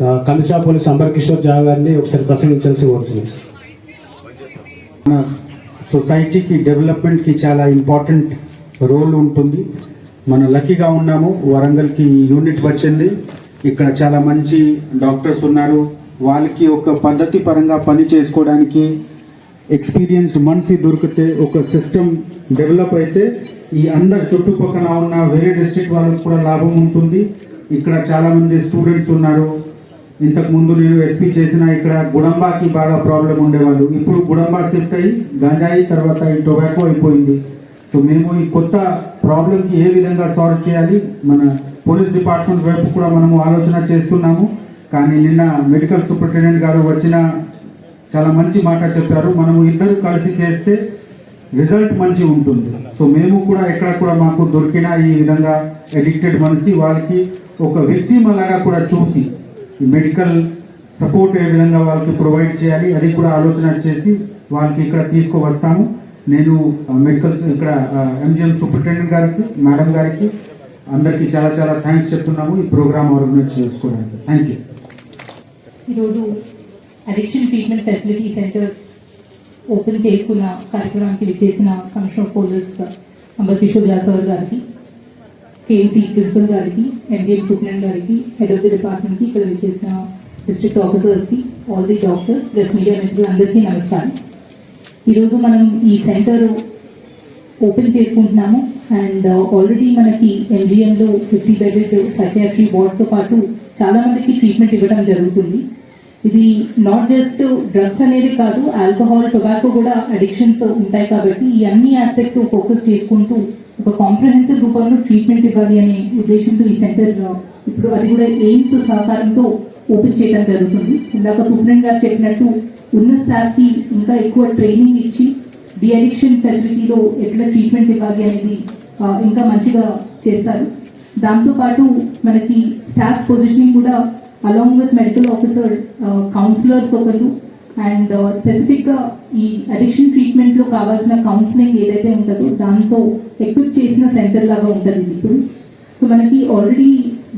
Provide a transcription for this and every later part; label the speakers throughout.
Speaker 1: Commissioner police amber Kishore జా గారిని ఒకసారి ప్రసంగించాల్సి కోరుతున్నాం సార్
Speaker 2: మన సొసైటీకి డెవలప్మెంట్కి చాలా ఇంపార్టెంట్ రోల్ ఉంటుంది. మనం లక్కీగా ఉన్నాము. వరంగల్కి యూనిట్ వచ్చింది. ఇక్కడ చాలా మంచి డాక్టర్స్ ఉన్నారు. వాళ్ళకి ఒక పద్ధతి పరంగా పని చేసుకోవడానికి ఎక్స్పీరియన్స్డ్ మనిషి దొరికితే ఒక సిస్టమ్ డెవలప్ అయితే ఈ అందరి చుట్టుపక్కల ఉన్న వేరే డిస్ట్రిక్ట్ వాళ్ళకి కూడా లాభం ఉంటుంది. ఇక్కడ చాలామంది స్టూడెంట్స్ ఉన్నారు. ఇంతకు ముందు నేను ఎస్పీ చేసిన ఇక్కడ గుడంబాకి బాగా ప్రాబ్లం ఉండేవాళ్ళు. ఇప్పుడు గుడంబా షిఫ్ట్ అయ్యి గంజాయి తర్వాత ఈ టొబాకో అయిపోయింది. సో మేము ఈ కొత్త ప్రాబ్లంకి ఏ విధంగా సాల్వ్ చేయాలి? మన పోలీస్ డిపార్ట్మెంట్ వైపు కూడా మనము ఆలోచన చేస్తున్నాము. కానీ నిన్న మెడికల్ సూపరింటెండెంట్ గారు వచ్చిన చాలా మంచి మాట చెప్పారు. మనము ఇద్దరు కలిసి చేస్తే రిజల్ట్ మంచి ఉంటుంది. సో మేము కూడా ఎక్కడ కూడా మాకు దొరికిన ఈ విధంగా ఎడిక్టెడ్ మనిషి వాళ్ళకి ఒక వ్యక్తి మలాగా కూడా చూసి మెడికల్ సపోర్ట్ ఏ విధంగా వాళ్ళకి ప్రొవైడ్ చేయాలి అది కూడా ఆలోచన చేసి వాళ్ళకి ఇక్కడ తీసుకువస్తాము. నేను మెడికల్ ఇక్కడ ఎంజిఎం సూపరింటెండెంట్ గారికి మేడం గారికి అందరికీ చాలా చాలా థ్యాంక్స్ చెప్తున్నాము. ఈ ప్రోగ్రామ్ ఆర్గనైజ్ చేసుకోవడానికి. థ్యాంక్ యూ
Speaker 3: ఈరోజు addiction treatment facility centre open చేసుకున్న కార్యక్రమానికి విచ్చేసిన commissioner police amber Kishore Jha గారికి కేఎంసీ ప్రిన్సిపల్ గారికి ఎంజిఎం సూపరింటెండెంట్ గారికి హెడ్ ఆఫ్ ది డిపార్ట్మెంట్కి ఇక్కడ విచ్చేసిన district ఆఫీసర్స్కి all the doctors plus media మిత్రులు అందరికీ నమస్కారం. ఈరోజు మనం ఈ సెంటర్ ఓపెన్ చేసుకుంటున్నాము అండ్ ఆల్రెడీ uh, మనకి ఎంజిఎంలో ఫిఫ్టీ బెడెడ్ సైకియాట్రీ వార్డ్తో పాటు చాలా మందికి ట్రీట్మెంట్ ఇవ్వడం జరుగుతుంది. ఇది నాట్ జస్ట్ డ్రగ్స్ అనేది కాదు ఆల్కహాల్ టొబాకో కూడా అడిక్షన్స్ ఉంటాయి కాబట్టి ఈ అన్ని ఆస్పెక్ట్స్ ఫోకస్ చేసుకుంటూ ఒక కాంప్రహెన్సివ్ రూపంలో ట్రీట్మెంట్ ఇవ్వాలి అనే ఉద్దేశంతో ఈ సెంటర్ ఇప్పుడు అది కూడా ఎయిమ్స్ సహకారంతో ఓపెన్ చేయడం జరుగుతుంది. ఇందాక సూపరింటెండెంట్ గారు చెప్పినట్టు ఉన్న స్టాఫ్కి ఇంకా ఎక్కువ ట్రైనింగ్ ఇచ్చి డిఅడిక్షన్ ఫెసిలిటీలో ఎట్లా ట్రీట్మెంట్ ఇవ్వాలి అనేది ఇంకా మంచిగా చేస్తారు. దాంతోపాటు మనకి స్టాఫ్ పొజిషనింగ్ కూడా along with medical officer counsellors ఒకరు అండ్ స్పెసిఫిక్గా uh, ఈ అడిక్షన్ ట్రీట్మెంట్లో కావాల్సిన కౌన్సిలింగ్ ఏదైతే ఉంటుందో దాంతో ఎక్విప్ చేసిన సెంటర్ లాగా ఉంటుంది ఇప్పుడు. సో మనకి already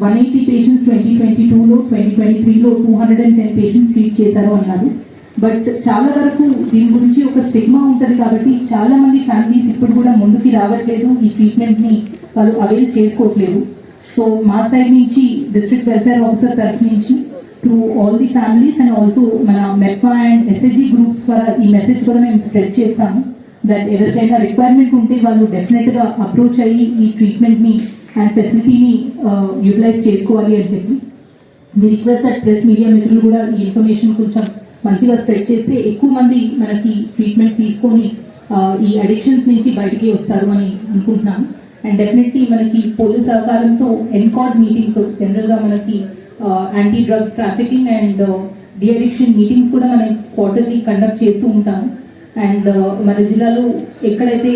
Speaker 3: one eighty patients twenty twenty టూలో ట్వంటీ ట్వంటీ త్రీలో two hundred and ten patients treat చేశారు అన్నారు. బట్ చాలా వరకు దీని గురించి ఒక స్టిగ్మా ఉంటుంది కాబట్టి చాలా మంది ఫ్యామిలీస్ ఇప్పుడు కూడా ముందుకి రావట్లేదు ఈ ట్రీట్మెంట్ని వాళ్ళు అవైల్ చేసుకోవట్లేదు. సో మా సైడ్ నుంచి డిస్ట్రిక్ట్ వెల్ఫేర్ ఆఫీసర్ తరఫు నుంచి to all the families and also మన మెప్పా అండ్ ఎస్ఎస్జి గ్రూప్స్ ద్వారా ఈ మెసేజ్ కూడా మేము స్ప్రెడ్ చేస్తాము దట్ ఎవరికైనా రిక్వైర్మెంట్ ఉంటే వాళ్ళు డెఫినెట్గా అప్రోచ్ అయ్యి ఈ ట్రీట్మెంట్ని అండ్ ఫెసిలిటీని యూటిలైజ్ చేసుకోవాలి అని చెప్పి. మీ రిక్వెస్ట్ దట్ ప్రెస్ మీడియా మిత్రులు కూడా ఈ ఇన్ఫర్మేషన్ కొంచెం మంచిగా స్ప్రెడ్ చేస్తే ఎక్కువ మంది మనకి ట్రీట్మెంట్ తీసుకొని ఈ అడిక్షన్స్ నుంచి బయటికి వస్తారు అని అనుకుంటున్నాను అండ్ డెఫినెట్లీ మనకి పోలీస్ సహకారంతో ఎన్కాడ్ మీటింగ్స్ జనరల్గా మనకి anti drug trafficking and deaddiction meetings కూడా మనం క్వార్టర్లీ కండక్ట్ చేస్తూ ఉంటాము అండ్ uh, మన జిల్లాలో ఎక్కడైతే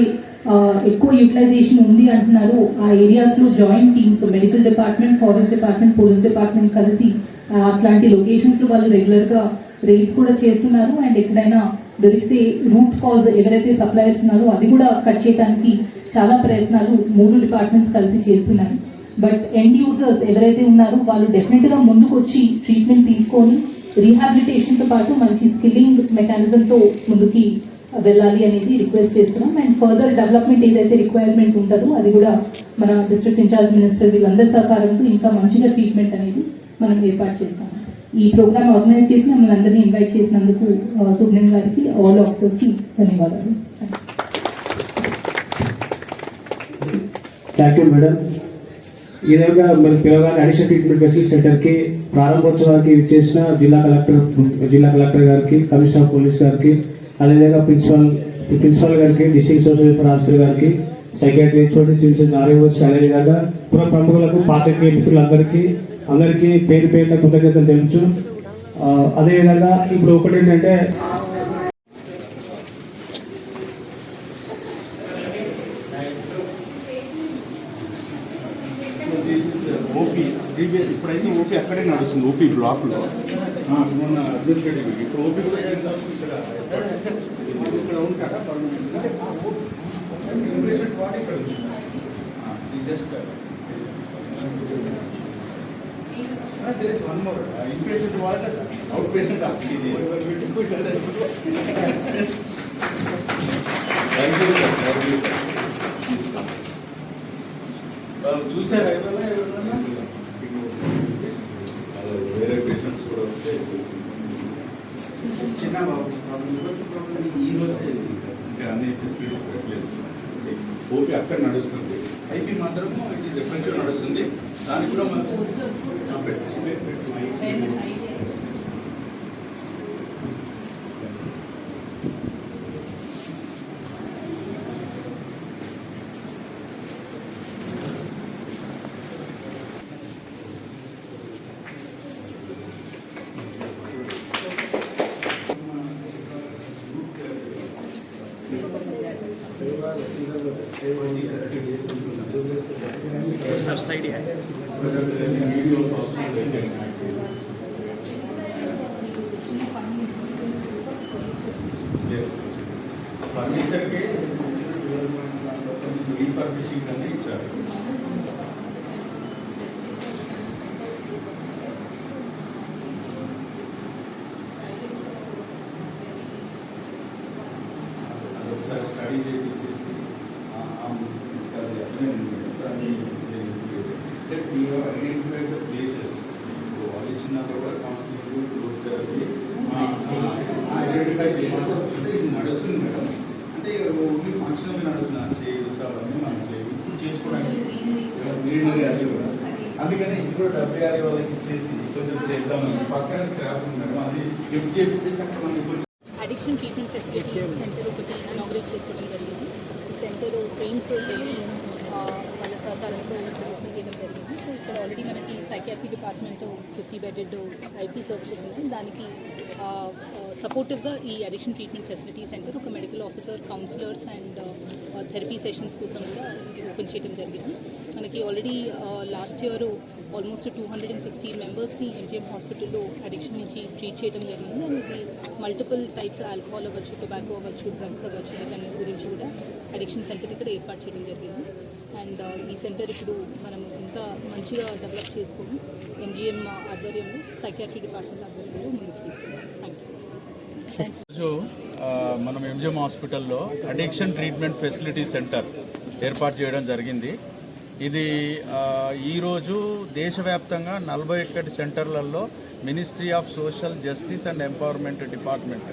Speaker 3: uh, ఎక్కువ యూటిలైజేషన్ ఉంది అంటున్నారో ఆ ఏరియాస్లో joint teams medical department forest department police department కలిసి uh, అట్లాంటి లొకేషన్స్లో వాళ్ళు రెగ్యులర్గా రేట్స్ కూడా చేస్తున్నారు. అండ్ ఎక్కడైనా దొరికితే రూట్ కాజ్ ఎవరైతే సప్లై చేస్తున్నారో అది కూడా కట్ చేయడానికి చాలా ప్రయత్నాలు మూడు డిపార్ట్మెంట్స్ కలిసి చేస్తున్నారు బట్ ఎండ్ యూజర్స్ ఎవరైతే ఉన్నారో వాళ్ళు డెఫినెట్గా ముందుకు వచ్చి ట్రీట్మెంట్ తీసుకొని రీహాబిలిటేషన్తో పాటు మంచి స్కిల్లింగ్ మెకానిజంతో ముందుకి వెళ్ళాలి అనేది రిక్వెస్ట్ చేస్తున్నాం. అండ్ ఫర్దర్ డెవలప్మెంట్ ఏదైతే రిక్వైర్మెంట్ ఉంటుందో అది కూడా మన డిస్ట్రిక్ట్ ఇన్ఛార్జ్ మినిస్టర్ వీళ్ళందరి సహకారంతో ఇంకా మంచిగా ట్రీట్మెంట్ అనేది మనం ఏర్పాటు చేస్తాం. ఈ ప్రోగ్రామ్ ఆర్గనైజ్ చేసి మమ్మల్ని అందరినీ ఇన్వైట్ చేసినందుకు సుబ్రహ్మణ్యం గారికి ఆల్ ఆఫీసర్స్కి ధన్యవాదాలు.
Speaker 1: థ్యాంక్ యూ మేడం ఈ విధంగా మరి పిలవగానే అడిషన్ ట్రీట్మెంట్ ఫెసిలిటీ సెంటర్కి ప్రారంభోత్సవానికి ఇచ్చేసిన జిల్లా కలెక్టర్ జిల్లా కలెక్టర్ గారికి కమిషనర్ ఆఫ్ పోలీస్ గారికి అదేవిధంగా ప్రిన్సిపల్ ప్రిన్సిపల్ గారికి డిస్ట్రిక్ట్ సోషల్ వెల్ఫేర్ ఆఫీసర్ గారికి సెక్రటరీ చోటి సివిల్ ఆర్యవర్స్ అదేవిధంగా పుర ప్రముఖులకు పాత్రికేయ మిత్రులందరికీ అందరికీ పేరు పేరున కృతజ్ఞతలు తెలుసు అదేవిధంగా ఇప్పుడు ఒకటి ఏంటంటే
Speaker 4: ప్రీవియస్ ఇప్పుడైతే ఓపీ అక్కడే నడుస్తుంది ఓపీ బ్లాక్లో ఆ, మొన్న అడ్మినిస్ట్రేటివ్ ఇప్పుడు ఓపీ కూడా ఇక్కడ ఇక్కడ ఇది just there is one more. Uh, inpatient ward, outpatient ఇది Thank you, sir. Thank you, sir. వాళ్ళు చూసారా ఎవరైనా ఎవరైనా? అదే, వేరే పేషెంట్స్ కూడా వస్తే చిన్న బాబు ప్రాబ్లం ఈ రోజే ఇంకా అన్ని ఫెసిలిటీస్ పెట్టలేదు ఓపీ అక్కడ నడుస్తుంది ఐపీ మాత్రం ఇది ఎప్పటి నడుస్తుంది దానికి కూడా మనం ఆ, పెట్టు.
Speaker 5: सर साइड है
Speaker 4: వీడియోస్ వస్తున్నాయి. Yes. ఫర్నిచర్కి కొంచెం రీఫర్బిషింగ్ అనేది ఇచ్చారు ఫంక్షన్ నడుస్తుంది చేయొచ్చు అవన్నీ మనం చేయాలి ఇప్పుడు చేసుకోవడానికి గ్రీనరీ అది కూడా అందుకని ఇది కూడా డెబ్బై ఆరు వాళ్ళకి ఇచ్చేసి కొంచెం చేద్దామని పక్కన స్క్రాప్ ఉంది మేడం. అది లిఫ్ట్ చేయించేసి అక్కడ మనకి కొంచెం
Speaker 3: అడిక్షన్ ట్రీట్మెంట్ ఫెసిలిటీ సెంటర్ ఒకటి ఇనాగ్రేట్ చేసుకోవడం జరిగింది. సెంటర్ ఢిల్లీ ఆ, వాళ్ళ సహకారంతో ఓపెన్ చేయడం జరిగింది. సో ఇక్కడ ఆల్రెడీ మనకి psychiatry department fifty bedded IP services ఉన్నాయి. దానికి సపోర్టివ్గా ఈ అడిక్షన్ ట్రీట్మెంట్ ఫెసిలిటీ సెంటర్ ఒక medical officer counsellors and therapy sessions కోసం కూడా ఓపెన్ చేయడం జరిగింది. మనకి already last year almost two hundred and sixteen మెంబర్స్ని ఎంజిఎం హాస్పిటల్లో అడిక్షన్ నుంచి ట్రీట్ చేయడం జరిగింది. అండ్ ఇది మల్టిపుల్ టైప్స్ ఆల్కహాల్ అవ్వచ్చు టొబాకో అవ్వచ్చు డ్రగ్స్ అవ్వచ్చు వీటన్నిటి గురించి కూడా అడిక్షన్ సెంటర్ ఇక్కడ ఏర్పాటు చేయడం జరిగింది. అండ్ uh, ఈ సెంటర్ ఇప్పుడు మనం ఇంకా మంచిగా డెవలప్ చేసుకొని ఎంజిఎం ఆధ్వర్యంలో సైకాట్రీ డిపార్ట్మెంట్ ఆధ్వర్యంలో ముందుకు తీసుకున్నాం థ్యాంక్ యూ
Speaker 4: మనం ఎంజిఎం హాస్పిటల్లో అడిక్షన్ ట్రీట్మెంట్ ఫెసిలిటీ సెంటర్ ఏర్పాటు చేయడం జరిగింది. ఇది ఈరోజు దేశవ్యాప్తంగా నలభై ఒకటి సెంటర్లలో ministry of social justice and empowerment department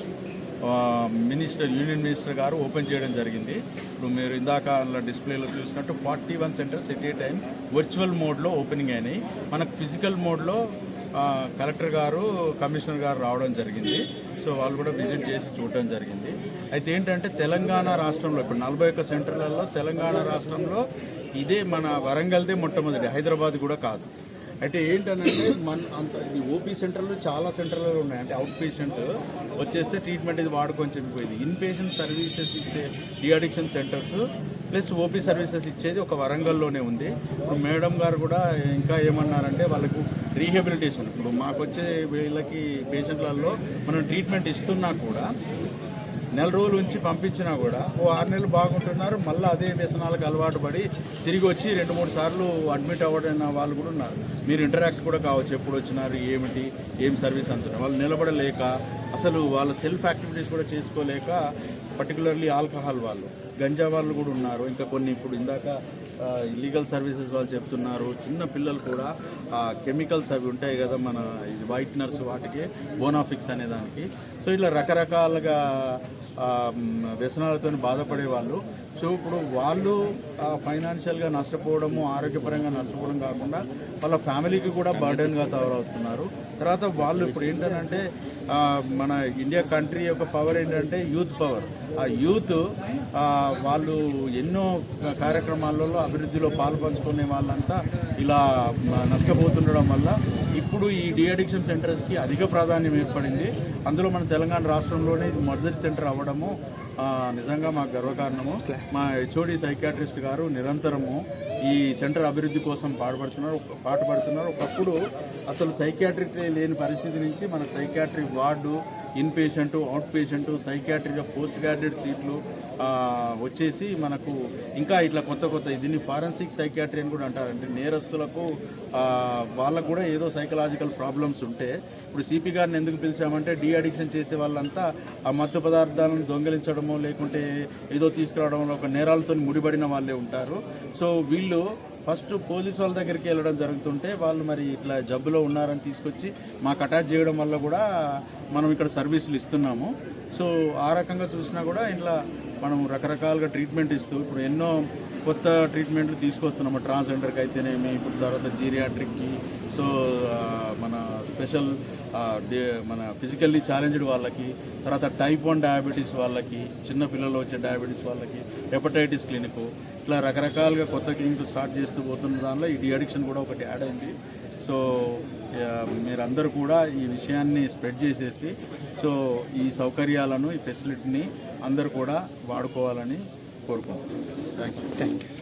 Speaker 4: minister union minister గారు ఓపెన్ చేయడం జరిగింది. ఇప్పుడు మీరు ఇందాక డిస్ప్లేలో చూసినట్టు forty one centres at a time virtual మోడ్లో ఓపెనింగ్ అయినాయి. మనకు ఫిజికల్ మోడ్లో కలెక్టర్ గారు కమిషనర్ గారు రావడం జరిగింది. సో వాళ్ళు కూడా విజిట్ చేసి చూడడం జరిగింది. అయితే ఏంటంటే తెలంగాణ రాష్ట్రంలో ఇప్పుడు నలభై ఒక్క సెంటర్లలో తెలంగాణ రాష్ట్రంలో ఇదే మన వరంగల్దే మొట్టమొదటి హైదరాబాద్ కూడా కాదు. అయితే ఏంటనంటే మన అంత ఇది ఓపీ సెంటర్లు చాలా సెంటర్లలో ఉన్నాయి. అంటే అవుట్ పేషెంట్ వచ్చేస్తే ట్రీట్మెంట్ ఇది వాడుకొని చెప్పిపోయింది. ఇన్ పేషెంట్ సర్వీసెస్ ఇచ్చే ఈ సెంటర్స్ ప్లస్ ఓపీ సర్వీసెస్ ఇచ్చేది ఒక వరంగల్లోనే ఉంది. ఇప్పుడు మేడం గారు కూడా ఇంకా ఏమన్నారంటే వాళ్ళకు రీహెబిలిటేషన్. ఇప్పుడు మాకు వచ్చే వీళ్ళకి పేషెంట్లలో మనం ట్రీట్మెంట్ ఇస్తున్నా కూడా నెల రోజులు ఉంచి పంపించినా కూడా ఓ ఆరు నెలలు బాగుంటున్నారు. మళ్ళీ అదే వ్యసనాలకు అలవాటు పడి తిరిగి వచ్చి రెండు మూడు సార్లు అడ్మిట్ అవ్వడైన వాళ్ళు కూడా ఉన్నారు. మీరు ఇంటరాక్ట్ కూడా కావచ్చు ఎప్పుడు వచ్చినారు ఏమిటి ఏం సర్వీస్ అంటున్నారు. వాళ్ళు నిలబడలేక అసలు వాళ్ళ సెల్ఫ్ యాక్టివిటీస్ కూడా చేసుకోలేక పర్టికులర్లీ ఆల్కహాల్ వాళ్ళు గంజా వాళ్ళు కూడా ఉన్నారు. ఇంకా కొన్ని ఇప్పుడు ఇందాక ఇల్లీగల్ సర్వీసెస్ వాళ్ళు చెప్తున్నారు. చిన్న పిల్లలు కూడా కెమికల్స్ అవి ఉంటాయి కదా మన ఇది వైట్నర్స్ వాటికి బోనాఫిక్స్ అనే దానికి. సో ఇట్లా రకరకాలుగా వ్యసనాలతో బాధపడే వాళ్ళు సో ఇప్పుడు వాళ్ళు ఫైనాన్షియల్గా నష్టపోవడము ఆరోగ్యపరంగా నష్టపోవడం కాకుండా వాళ్ళ ఫ్యామిలీకి కూడా బర్డెన్గా తయారవుతున్నారు. తర్వాత వాళ్ళు ఇప్పుడు ఏంటంటే మన ఇండియా కంట్రీ యొక్క పవర్ ఏంటంటే యూత్ పవర్. ఆ యూత్ వాళ్ళు ఎన్నో కార్యక్రమాలలో అభివృద్ధిలో పాల్పంచుకునే వాళ్ళంతా ఇలా నష్టపోతుండడం వల్ల ఇప్పుడు ఈ డిఅడిక్షన్ సెంటర్స్కి అధిక ప్రాధాన్యం ఏర్పడింది. అందులో మన తెలంగాణ రాష్ట్రంలోనే మొదటి సెంటర్ అవ్వడము నిజంగా మాకు గర్వకారణము. మా హెచ్ఓడి సైకాట్రిస్ట్ గారు నిరంతరము ఈ సెంటర్ అభివృద్ధి కోసం పాటుపడుతున్నారు పాటుపడుతున్నారు. ఒకప్పుడు అసలు సైకాట్రిక్లే లేని పరిస్థితి నుంచి మన psychiatric ward in patient out patient psychiatric post graduate సీట్లు వచ్చేసి మనకు ఇంకా ఇట్లా కొత్త కొత్త దీన్ని ఫారెన్సిక్ సైకాట్రీ అని కూడా అంటారంటే నేరస్తులకు వాళ్ళకు కూడా ఏదో సైకలాజికల్ ప్రాబ్లమ్స్ ఉంటే ఇప్పుడు సిపి గారిని ఎందుకు పిలిచామంటే డీ అడిక్షన్ చేసే వాళ్ళంతా ఆ మత్తు పదార్థాలను దొంగిలించడమో లేకుంటే ఏదో తీసుకురావడంలో ఒక నేరాలతో ముడిపడిన వాళ్ళే ఉంటారు. సో వీళ్ళు ఫస్ట్ పోలీస్ వాళ్ళ దగ్గరికి వెళ్ళడం జరుగుతుంటే వాళ్ళు మరి ఇట్లా జబ్బులో ఉన్నారని తీసుకొచ్చి మాకు అటాచ్ చేయడం వల్ల కూడా మనం ఇక్కడ సర్వీసులు ఇస్తున్నాము. సో ఆ రకంగా చూసినా కూడా ఇట్లా మనం రకరకాలుగా ట్రీట్మెంట్ ఇస్తూ ఇప్పుడు ఎన్నో కొత్త ట్రీట్మెంట్లు తీసుకొస్తున్నాము ట్రాన్స్జెండర్కి అయితేనేమి ఇప్పుడు తర్వాత జీరియాట్రిక్కి సో మన స్పెషల్ డే- మన ఫిజికల్లీ ఛాలెంజ్డ్ వాళ్ళకి తర్వాత టైప్ వన్ డయాబెటీస్ వాళ్ళకి చిన్న పిల్లలు వచ్చే డయాబెటీస్ వాళ్ళకి హెపటైటిస్ క్లినిక్ ఇట్లా రకరకాలుగా కొత్త క్లినిక్ స్టార్ట్ చేస్తూ పోతున్న దానిలో ఈ డి అడిక్షన్ కూడా ఒకటి యాడ్ అయింది. సో మీరందరూ కూడా ఈ విషయాన్ని స్ప్రెడ్ చేసేసి సో ఈ సౌకర్యాలను ఈ ఫెసిలిటీని అందరూ కూడా వాడుకోవాలని కోరుకుంటున్నాను థ్యాంక్ యూ
Speaker 2: థ్యాంక్ యూ